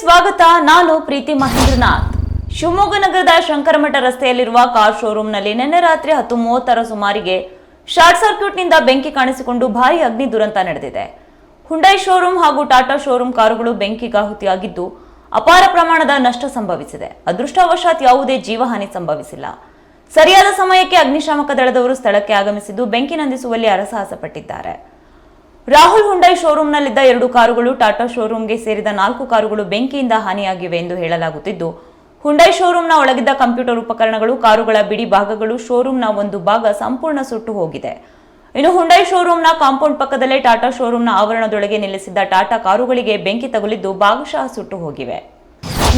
ಸ್ವಾಗತ, ನಾನು ಪ್ರೀತಿ ಮಹೇಂದ್ರನಾಥ್. ಶಿವಮೊಗ್ಗ ನಗರದ ಶಂಕರಮಠ ರಸ್ತೆಯಲ್ಲಿರುವ ಕಾರ್ ಶೋರೂಮ್ನಲ್ಲಿ ನಿನ್ನೆ ರಾತ್ರಿ ಹತ್ತು ಮೂವತ್ತರ ಸುಮಾರಿಗೆ ಶಾರ್ಟ್ ಸರ್ಕ್ಯೂಟ್ನಿಂದ ಬೆಂಕಿ ಕಾಣಿಸಿಕೊಂಡು ಭಾರಿ ಅಗ್ನಿ ದುರಂತ ನಡೆದಿದೆ. ಹುಂಡೈ ಶೋರೂಮ್ ಹಾಗೂ ಟಾಟಾ ಶೋರೂಮ್ ಕಾರುಗಳು ಬೆಂಕಿಗಾಹುತಿಯಾಗಿದ್ದು ಅಪಾರ ಪ್ರಮಾಣದ ನಷ್ಟ ಸಂಭವಿಸಿದೆ. ಅದೃಷ್ಟವಶಾತ್ ಯಾವುದೇ ಜೀವಹಾನಿ ಸಂಭವಿಸಿಲ್ಲ. ಸರಿಯಾದ ಸಮಯಕ್ಕೆ ಅಗ್ನಿಶಾಮಕ ದಳದವರು ಸ್ಥಳಕ್ಕೆ ಆಗಮಿಸಿದ್ದು, ಬೆಂಕಿ ನಂದಿಸುವಲ್ಲಿ ಅರಸಾಹಸ ಪಟ್ಟಿದ್ದಾರೆ ರಾಹುಲ್ ಹುಂಡೈ ಶೋರೂಂನಲ್ಲಿದ್ದ ಎರಡು ಕಾರುಗಳು ಟಾಟಾ ಶೋರೂಮ್ಗೆ ಸೇರಿದ ನಾಲ್ಕು ಕಾರುಗಳು ಬೆಂಕಿಯಿಂದ ಹಾನಿಯಾಗಿವೆ ಎಂದು ಹೇಳಲಾಗುತ್ತಿದ್ದು, ಹುಂಡೈ ಶೋರೂಮ್ನ ಒಳಗಿದ್ದ ಕಂಪ್ಯೂಟರ್ ಉಪಕರಣಗಳು, ಕಾರುಗಳ ಬಿಡಿ ಭಾಗಗಳು ಶೋರೂಮ್ನ ಒಂದು ಭಾಗ ಸಂಪೂರ್ಣ ಸುಟ್ಟು ಹೋಗಿದೆ. ಇನ್ನು ಹುಂಡೈ ಶೋರೂಮ್ನ ಕಾಂಪೌಂಡ್ ಪಕ್ಕದಲ್ಲೇ ಟಾಟಾ ಶೋರೂಮ್ನ ಆವರಣದೊಳಗೆ ನಿಲ್ಲಿಸಿದ್ದ ಟಾಟಾ ಕಾರುಗಳಿಗೆ ಬೆಂಕಿ ತಗುಲಿದ್ದು ಭಾಗಶಃ ಸುಟ್ಟು ಹೋಗಿವೆ.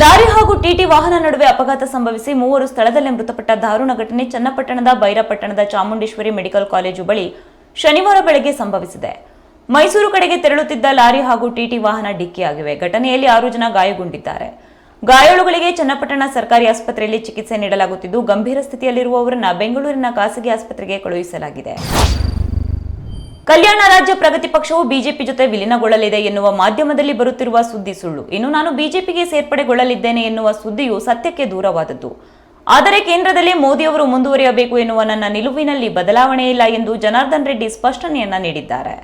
ಲಾರಿ ಹಾಗೂ ಟಿಟಿ ವಾಹನ ನಡುವೆ ಅಪಘಾತ ಸಂಭವಿಸಿ ಮೂವರು ಸ್ಥಳದಲ್ಲೇ ಮೃತಪಟ್ಟ ದಾರುಣ ಘಟನೆ ಚನ್ನಪಟ್ಟಣದ ಬೈರಪಟ್ಟಣದ ಚಾಮುಂಡೇಶ್ವರಿ ಮೆಡಿಕಲ್ ಕಾಲೇಜು ಬಳಿ ಶನಿವಾರ ಬೆಳಗ್ಗೆ ಸಂಭವಿಸಿದೆ. ಮೈಸೂರು ಕಡೆಗೆ ತೆರಳುತ್ತಿದ್ದ ಲಾರಿ ಹಾಗೂ ಟಿಟಿ ವಾಹನ ಡಿಕ್ಕಿಯಾಗಿವೆ. ಘಟನೆಯಲ್ಲಿ ಆರು ಜನ ಗಾಯಗೊಂಡಿದ್ದಾರೆ. ಗಾಯಾಳುಗಳಿಗೆ ಚನ್ನಪಟ್ಟಣ ಸರ್ಕಾರಿ ಆಸ್ಪತ್ರೆಯಲ್ಲಿ ಚಿಕಿತ್ಸೆ ನೀಡಲಾಗುತ್ತಿದ್ದು, ಗಂಭೀರ ಸ್ಥಿತಿಯಲ್ಲಿರುವವರನ್ನ ಬೆಂಗಳೂರಿನ ಖಾಸಗಿ ಆಸ್ಪತ್ರೆಗೆ ಕಳುಹಿಸಲಾಗಿದೆ. ಕಲ್ಯಾಣ ರಾಜ್ಯ ಪ್ರಗತಿ ಪಕ್ಷವು ಬಿಜೆಪಿ ಜೊತೆ ವಿಲೀನಗೊಳ್ಳಲಿದೆ ಎನ್ನುವ ಮಾಧ್ಯಮದಲ್ಲಿ ಬರುತ್ತಿರುವ ಸುದ್ದಿ ಸುಳ್ಳು. ಇನ್ನು ನಾನು ಬಿಜೆಪಿಗೆ ಸೇರ್ಪಡೆಗೊಳ್ಳಲಿದ್ದೇನೆ ಎನ್ನುವ ಸುದ್ದಿಯು ಸತ್ಯಕ್ಕೆ ದೂರವಾದದ್ದು. ಆದರೆ ಕೇಂದ್ರದಲ್ಲಿ ಮೋದಿಯವರು ಮುಂದುವರಿಯಬೇಕು ಎನ್ನುವ ನನ್ನ ನಿಲುವಿನಲ್ಲಿ ಬದಲಾವಣೆ ಇಲ್ಲ ಎಂದು ಜನಾರ್ದನ್ ರೆಡ್ಡಿ ಸ್ಪಷ್ಟನೆಯನ್ನ ನೀಡಿದ್ದಾರೆ.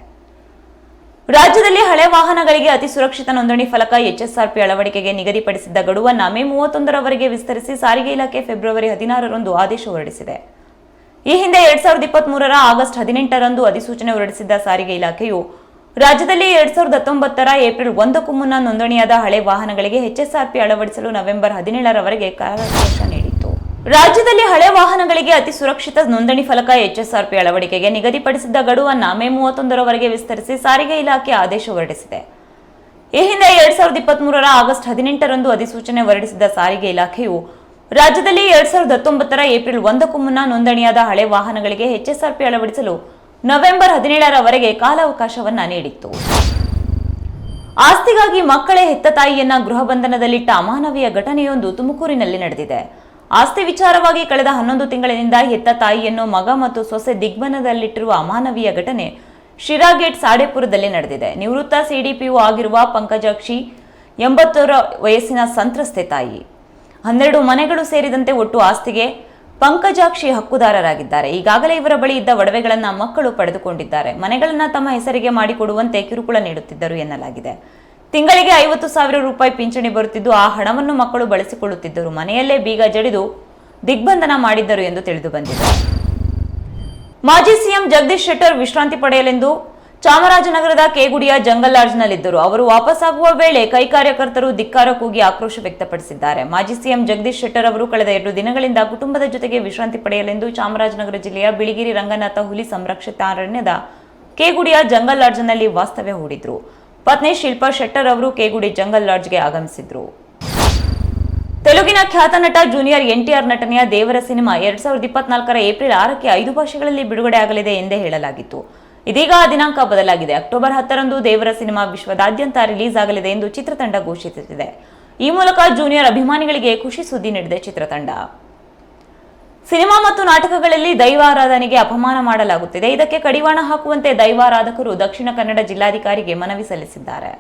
ರಾಜ್ಯದಲ್ಲಿ ಹಳೆ ವಾಹನಗಳಿಗೆ ಅತಿ ಸುರಕ್ಷಿತ ನೋಂದಣಿ ಫಲಕ ಎಚ್ಎಸ್ಆರ್ಪಿ ಅಳವಡಿಕೆಗೆ ನಿಗದಿಪಡಿಸಿದ್ದ ಗಡುವನ್ನು ಮೇ ಮೂವತ್ತೊಂದರವರೆಗೆ ವಿಸ್ತರಿಸಿ ಸಾರಿಗೆ ಇಲಾಖೆ ಫೆಬ್ರವರಿ ಹದಿನಾರರಂದು ಆದೇಶ ಹೊರಡಿಸಿದೆ. ಈ ಹಿಂದೆ ಎರಡ್ ಸಾವಿರದ ಇಪ್ಪತ್ತ್ ಮೂರರ ಆಗಸ್ಟ್ ಹದಿನೆಂಟರಂದು ಅಧಿಸೂಚನೆ ಹೊರಡಿಸಿದ್ದ ಸಾರಿಗೆ ಇಲಾಖೆಯು ರಾಜ್ಯದಲ್ಲಿ ಎರಡ್ ಸಾವಿರದ ಹತ್ತೊಂಬತ್ತರ ಏಪ್ರಿಲ್ ಒಂದಕ್ಕೂ ಮುನ್ನ ನೋಂದಣಿಯಾದ ಹಳೆ ವಾಹನಗಳಿಗೆ ಎಚ್ಎಸ್ಆರ್ಪಿ ಅಳವಡಿಸಲು ನವೆಂಬರ್ ಹದಿನೇಳರವರೆಗೆ ಕಾಲಾವಕಾಶ ರಾಜ್ಯದಲ್ಲಿ ಹಳೆ ವಾಹನಗಳಿಗೆ ಅತಿ ಸುರಕ್ಷಿತ ನೋಂದಣಿ ಫಲಕ ಎಚ್ಎಸ್ಆರ್ಪಿ ಅಳವಡಿಕೆಗೆ ನಿಗದಿಪಡಿಸಿದ್ದ ಗಡುವನ್ನು ಮೇ ಮೂವತ್ತೊಂದರವರೆಗೆ ವಿಸ್ತರಿಸಿ ಸಾರಿಗೆ ಇಲಾಖೆ ಆದೇಶ ಹೊರಡಿಸಿದೆ. ಈ ಹಿಂದೆ ಎರಡ್ ಸಾವಿರದ ಇಪ್ಪತ್ತ್ ಮೂರರ ಆಗಸ್ಟ್ ಹದಿನೆಂಟರಂದು ಅಧಿಸೂಚನೆ ಹೊರಡಿಸಿದ್ದ ಸಾರಿಗೆ ಇಲಾಖೆಯು ರಾಜ್ಯದಲ್ಲಿ ಎರಡ್ ಸಾವಿರದ ಹತ್ತೊಂಬತ್ತರ ಏಪ್ರಿಲ್ ಒಂದಕ್ಕೂ ಮುನ್ನ ನೋಂದಣಿಯಾದ ಹಳೆ ವಾಹನಗಳಿಗೆ ಎಚ್ಎಸ್ಆರ್ಪಿ ಅಳವಡಿಸಲು ನವೆಂಬರ್ ಹದಿನೇಳರವರೆಗೆ ಕಾಲಾವಕಾಶವನ್ನ ನೀಡಿತ್ತು. ಆಸ್ತಿಗಾಗಿ ಮಕ್ಕಳೇ ಹೆತ್ತ ತಾಯಿಯನ್ನ ಗೃಹ ಬಂಧನದಲ್ಲಿಟ್ಟ ಅಮಾನವೀಯ ಘಟನೆಯೊಂದು ತುಮಕೂರಿನಲ್ಲಿ ನಡೆದಿದೆ. ಆಸ್ತಿ ವಿಚಾರವಾಗಿ ಕಳೆದ ಹನ್ನೊಂದು ತಿಂಗಳಿನಿಂದ ಹೆತ್ತ ತಾಯಿಯನ್ನು ಮಗ ಮತ್ತು ಸೊಸೆ ದಿಗ್ಬಂಧನದಲ್ಲಿಟ್ಟಿರುವ ಅಮಾನವೀಯ ಘಟನೆ ಶಿರಾಗೇಟ್ ಸಾಡೇಪುರದಲ್ಲಿ ನಡೆದಿದೆ. ನಿವೃತ್ತ ಸಿಡಿಪಿಒ ಆಗಿರುವ ಪಂಕಜಾಕ್ಷಿ ಎಂಬತ್ತರ ವಯಸ್ಸಿನ ಸಂತ್ರಸ್ತೆ ತಾಯಿ. ಹನ್ನೆರಡು ಮನೆಗಳು ಸೇರಿದಂತೆ ಒಟ್ಟು ಆಸ್ತಿಗೆ ಪಂಕಜಾಕ್ಷಿ ಹಕ್ಕುದಾರರಾಗಿದ್ದಾರೆ. ಈಗಾಗಲೇ ಇವರ ಬಳಿ ಇದ್ದ ಒಡವೆಗಳನ್ನು ಮಕ್ಕಳು ಪಡೆದುಕೊಂಡಿದ್ದಾರೆ. ಮನೆಗಳನ್ನು ತಮ್ಮ ಹೆಸರಿಗೆ ಮಾಡಿಕೊಡುವಂತೆ ಕಿರುಕುಳ ನೀಡುತ್ತಿದ್ದರು ಎನ್ನಲಾಗಿದೆ. ತಿಂಗಳಿಗೆ ಐವತ್ತು ಸಾವಿರ ರೂಪಾಯಿ ಪಿಂಚಣಿ ಬರುತ್ತಿದ್ದು ಆ ಹಣವನ್ನು ಮಕ್ಕಳು ಬಳಸಿಕೊಳ್ಳುತ್ತಿದ್ದರು. ಮನೆಯಲ್ಲೇ ಬೀಗ ಜಡಿದು ದಿಗ್ಬಂಧನ ಮಾಡಿದ್ದರು ಎಂದು ತಿಳಿದು ಬಂದಿದೆ. ಮಾಜಿ ಸಿಎಂ ಜಗದೀಶ್ ಶೆಟ್ಟರ್ ವಿಶ್ರಾಂತಿ ಪಡೆಯಲೆಂದು ಚಾಮರಾಜನಗರದ ಕೆಗುಡಿಯ ಜಂಗಲ್ ಲಾಡ್ಜ್ನಲ್ಲಿದ್ದರು. ಅವರು ವಾಪಸ್ಸಾಗುವ ವೇಳೆ ಕೈ ಕಾರ್ಯಕರ್ತರು ಧಿಕ್ಕಾರ ಕೂಗಿ ಆಕ್ರೋಶ ವ್ಯಕ್ತಪಡಿಸಿದ್ದಾರೆ. ಮಾಜಿ ಸಿಎಂ ಜಗದೀಶ್ ಶೆಟ್ಟರ್ ಅವರು ಕಳೆದ ಎರಡು ದಿನಗಳಿಂದ ಕುಟುಂಬದ ಜೊತೆಗೆ ವಿಶ್ರಾಂತಿ ಪಡೆಯಲೆಂದು ಚಾಮರಾಜನಗರ ಜಿಲ್ಲೆಯ ಬಿಳಿಗಿರಿ ರಂಗನಾಥ ಹುಲಿ ಸಂರಕ್ಷಿತ ಅರಣ್ಯದ ಕೆಗುಡಿಯ ಜಂಗಲ್ ಲಾಡ್ಜ್ನಲ್ಲಿ ವಾಸ್ತವ್ಯ ಹೂಡಿದ್ರು. ಪತ್ನಿ ಶಿಲ್ಪಾ ಶೆಟ್ಟರ್ ಅವರು ಕೇಗುಡಿ ಜಂಗಲ್ ಲಾಡ್ಜ್ಗೆ ಆಗಮಿಸಿದ್ರು. ತೆಲುಗಿನ ಖ್ಯಾತ ನಟ ಜೂನಿಯರ್ ಎನ್ಟಿಆರ್ ನಟನೆಯ ದೇವರ ಸಿನಿಮಾ ಎರಡ್ ಸಾವಿರದ ಇಪ್ಪತ್ನಾಲ್ಕರ ಏಪ್ರಿಲ್ ಆರಕ್ಕೆ ಐದು ಭಾಷೆಗಳಲ್ಲಿ ಬಿಡುಗಡೆ ಆಗಲಿದೆ ಎಂದೇ ಹೇಳಲಾಗಿತ್ತು. ಇದೀಗ ಆ ದಿನಾಂಕ ಬದಲಾಗಿದೆ. ಅಕ್ಟೋಬರ್ ಹತ್ತರಂದು ದೇವರ ಸಿನಿಮಾ ವಿಶ್ವದಾದ್ಯಂತ ರಿಲೀಸ್ ಆಗಲಿದೆ ಎಂದು ಚಿತ್ರತಂಡ ಘೋಷಿಸಿದೆ. ಈ ಮೂಲಕ ಜೂನಿಯರ್ ಅಭಿಮಾನಿಗಳಿಗೆ ಖುಷಿ ಸುದ್ದಿ ನೀಡಿದೆ ಚಿತ್ರತಂಡ. ಸಿನಿಮಾ ಮತ್ತು ನಾಟಕಗಳಲ್ಲಿ ದೈವಾರಾಧನೆಗೆ ಅಪಮಾನ ಮಾಡಲಾಗುತ್ತಿದೆ. ಇದಕ್ಕೆ ಕಡಿವಾಣ ಹಾಕುವಂತೆ ದೈವಾರಾಧಕರು ದಕ್ಷಿಣ ಕನ್ನಡ ಜಿಲ್ಲಾಧಿಕಾರಿಗೆ ಮನವಿ ಸಲ್ಲಿಸಿದ್ದಾರೆ.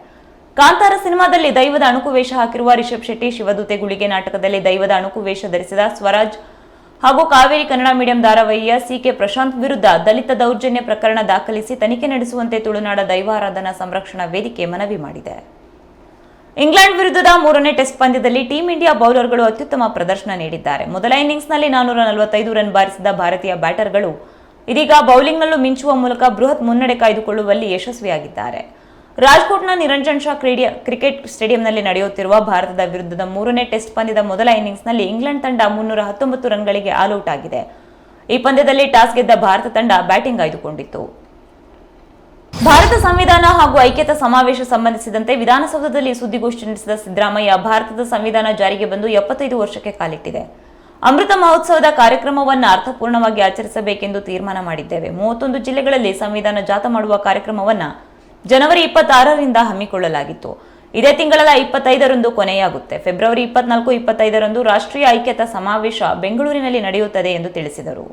ಕಾಂತಾರ ಸಿನಿಮಾದಲ್ಲಿ ದೈವದ ಅಣುಕು ವೇಷ ಹಾಕಿರುವ ರಿಷಬ್ ಶೆಟ್ಟಿ ಶಿವದೂತೆ ಗುಳಿಗೆ ನಾಟಕದಲ್ಲಿ ದೈವದ ಅಣುಕು ವೇಷ ಧರಿಸಿದ ಸ್ವರಾಜ್ ಹಾಗೂ ಕಾವೇರಿ ಕನ್ನಡ ಮೀಡಿಯಂ ಧಾರಾವಾಹಿಯ ಸಿಕೆ ಪ್ರಶಾಂತ್ ವಿರುದ್ಧ ದಲಿತ ದೌರ್ಜನ್ಯ ಪ್ರಕರಣ ದಾಖಲಿಸಿ ತನಿಖೆ ನಡೆಸುವಂತೆ ತುಳುನಾಡ ದೈವಾರಾಧನಾ ಸಂರಕ್ಷಣಾ ವೇದಿಕೆ ಮನವಿ ಮಾಡಿದೆ. ಇಂಗ್ಲೆಂಡ್ ವಿರುದ್ಧದ ಮೂರನೇ ಟೆಸ್ಟ್ ಪಂದ್ಯದಲ್ಲಿ ಟೀಂ ಇಂಡಿಯಾ ಬೌಲರ್ಗಳು ಅತ್ಯುತ್ತಮ ಪ್ರದರ್ಶನ ನೀಡಿದ್ದಾರೆ. ಮೊದಲ ಇನ್ನಿಂಗ್ಸ್ನಲ್ಲಿ ನಾನ್ನೂರ ನಲವತ್ತೈದು ರನ್ ಬಾರಿಸಿದ ಭಾರತೀಯ ಬ್ಯಾಟರ್ಗಳು ಇದೀಗ ಬೌಲಿಂಗ್ನಲ್ಲೂ ಮಿಂಚುವ ಮೂಲಕ ಬೃಹತ್ ಮುನ್ನಡೆ ಕಾಯ್ದುಕೊಳ್ಳುವಲ್ಲಿ ಯಶಸ್ವಿಯಾಗಿದ್ದಾರೆ. ರಾಜ್ಕೋಟ್ನ ನಿರಂಜನ್ ಶಾ ಕ್ರೀಡಿಯ ಕ್ರಿಕೆಟ್ ಸ್ಟೇಡಿಯಂನಲ್ಲಿ ನಡೆಯುತ್ತಿರುವ ಭಾರತದ ವಿರುದ್ಧದ ಮೂರನೇ ಟೆಸ್ಟ್ ಪಂದ್ಯದ ಮೊದಲ ಇನ್ನಿಂಗ್ಸ್ನಲ್ಲಿ ಇಂಗ್ಲೆಂಡ್ ತಂಡ ಮುನ್ನೂರ ಹತ್ತೊಂಬತ್ತು ರನ್ಗಳಿಗೆ ಆಲ್ಔಟ್ ಆಗಿದೆ. ಈ ಪಂದ್ಯದಲ್ಲಿ ಟಾಸ್ ಗೆದ್ದ ಭಾರತ ತಂಡ ಬ್ಯಾಟಿಂಗ್ ಆಯ್ದುಕೊಂಡಿತ್ತು. ಭಾರತ ಸಂವಿಧಾನ ಹಾಗೂ ಐಕ್ಯತಾ ಸಮಾವೇಶ ಸಂಬಂಧಿಸಿದಂತೆ ವಿಧಾನಸೌಧದಲ್ಲಿ ಸುದ್ದಿಗೋಷ್ಠಿ ನಡೆಸಿದ ಸಿದ್ದರಾಮಯ್ಯ ಭಾರತದ ಸಂವಿಧಾನ ಜಾರಿಗೆ ಬಂದು ಎಪ್ಪತ್ತೈದು ವರ್ಷಕ್ಕೆ ಕಾಲಿಟ್ಟಿದೆ. ಅಮೃತ ಮಹೋತ್ಸವದ ಕಾರ್ಯಕ್ರಮವನ್ನು ಅರ್ಥಪೂರ್ಣವಾಗಿ ಆಚರಿಸಬೇಕೆಂದು ತೀರ್ಮಾನ ಮಾಡಿದ್ದೇವೆ. ಮೂವತ್ತೊಂದು ಜಿಲ್ಲೆಗಳಲ್ಲಿ ಸಂವಿಧಾನ ಜಾತ ಮಾಡುವ ಕಾರ್ಯಕ್ರಮವನ್ನು ಜನವರಿ ಇಪ್ಪತ್ತಾರರಿಂದ ಹಮ್ಮಿಕೊಳ್ಳಲಾಗಿತ್ತು. ಇದೇ ತಿಂಗಳ ಇಪ್ಪತ್ತೈದರಂದು ಕೊನೆಯಾಗುತ್ತೆ. ಫೆಬ್ರವರಿ ಇಪ್ಪತ್ನಾಲ್ಕು, ಇಪ್ಪತ್ತೈದರಂದು ರಾಷ್ಟ್ರೀಯ ಐಕ್ಯತಾ ಸಮಾವೇಶ ಬೆಂಗಳೂರಿನಲ್ಲಿ ನಡೆಯುತ್ತದೆ ಎಂದು ತಿಳಿಸಿದರು.